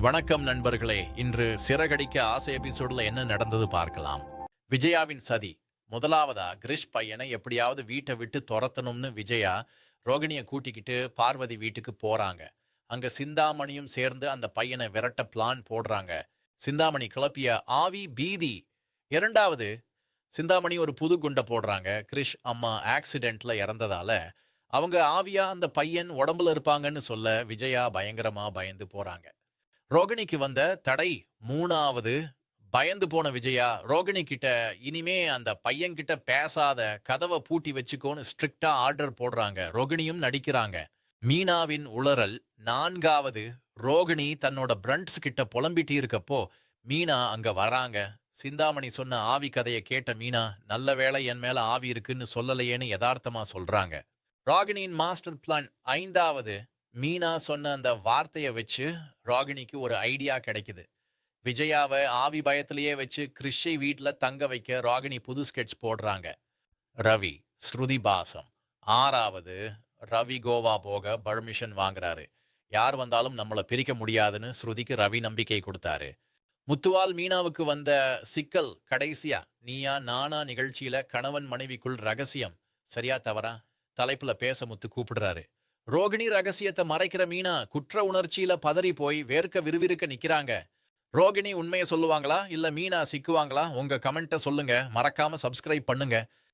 வணக்கம் நண்பர்களே. இன்று சிறகடிக்க ஆசை எபிசோடில் என்ன நடந்தது பார்க்கலாம். விஜயாவின் சதி. முதலாவதா கிரிஷ் பையனை எப்படியாவது வீட்டை விட்டு துரத்தணும்னு விஜயா ரோகிணியை கூட்டிக்கிட்டு பார்வதி வீட்டுக்கு போறாங்க. அங்க சிந்தாமணியும் சேர்ந்து அந்த பையனை விரட்ட பிளான் போடுறாங்க. சிந்தாமணி கிளப்பிய ஆவி பீதி. இரண்டாவது சிந்தாமணி ஒரு புது குண்டை போடுறாங்க. கிரிஷ் அம்மா ஆக்சிடென்ட்ல இறந்ததால அவங்க ஆவியா அந்த பையன் உடம்புல இருப்பாங்கன்னு சொல்ல விஜயா பயங்கரமா பயந்து போறாங்க. ரோகிணிக்கு வந்த தடை மூணாவது. பயந்து போன விஜயா ரோகிணி கிட்ட இனிமே அந்த பையன்கிட்ட பேசாத கதவை பூட்டி வச்சுக்கோன்னு ஸ்ட்ரிக்டா ஆர்டர் போடுறாங்க. ரோகிணியும் நடிக்கிறாங்க. மீனாவின் உளறல் நான்காவது. ரோகிணி தன்னோட பிரண்ட்ஸ் கிட்ட புலம்பிட்டு இருக்கப்போ மீனா அங்க வராங்க. சிந்தாமணி சொன்ன ஆவி கதையை கேட்ட மீனா நல்ல வேளை என் மேல ஆவி இருக்குன்னு சொல்லலையேன்னு யதார்த்தமா சொல்றாங்க. ராகினியின் மாஸ்டர் பிளான் ஐந்தாவது. மீனா சொன்ன அந்த வார்த்தையை வச்சு ராகிணிக்கு ஒரு ஐடியா கிடைக்குது. விஜயாவை ஆவி பயத்திலேயே வச்சு கிறிஷை வீட்டில் தங்க வைக்க ராகினி புது ஸ்கெட்ச் போடுறாங்க. ரவி ஸ்ருதி பாசம். ஆறாவது ரவி கோவா போக பர்மிஷன் வாங்குறாரு. யார் வந்தாலும் நம்மளை பிரிக்க முடியாதுன்னு ஸ்ருதிக்கு ரவி நம்பிக்கை கொடுத்தாரு. முத்துவால் மீனாவுக்கு வந்த சிக்கல் கடைசியா நீயா நானா நிகழ்ச்சியில கணவன் மனைவிக்குள் ரகசியம். சரியா தவறா? தலைப்புல பேச முத்து கூப்பிடுறாரு. ரோகிணி ரகசியத்தை மறைக்கிற மீனா குற்ற உணர்ச்சியில பதறி போய் வேர்க்க விறுவிறுக்க நிக்கிறாங்க. ரோகிணி உண்மையை சொல்லுவாங்களா? இல்ல மீனா சிக்குவாங்களா? உங்க கமெண்ட்டை சொல்லுங்க. மறக்காம சப்ஸ்கிரைப் பண்ணுங்க.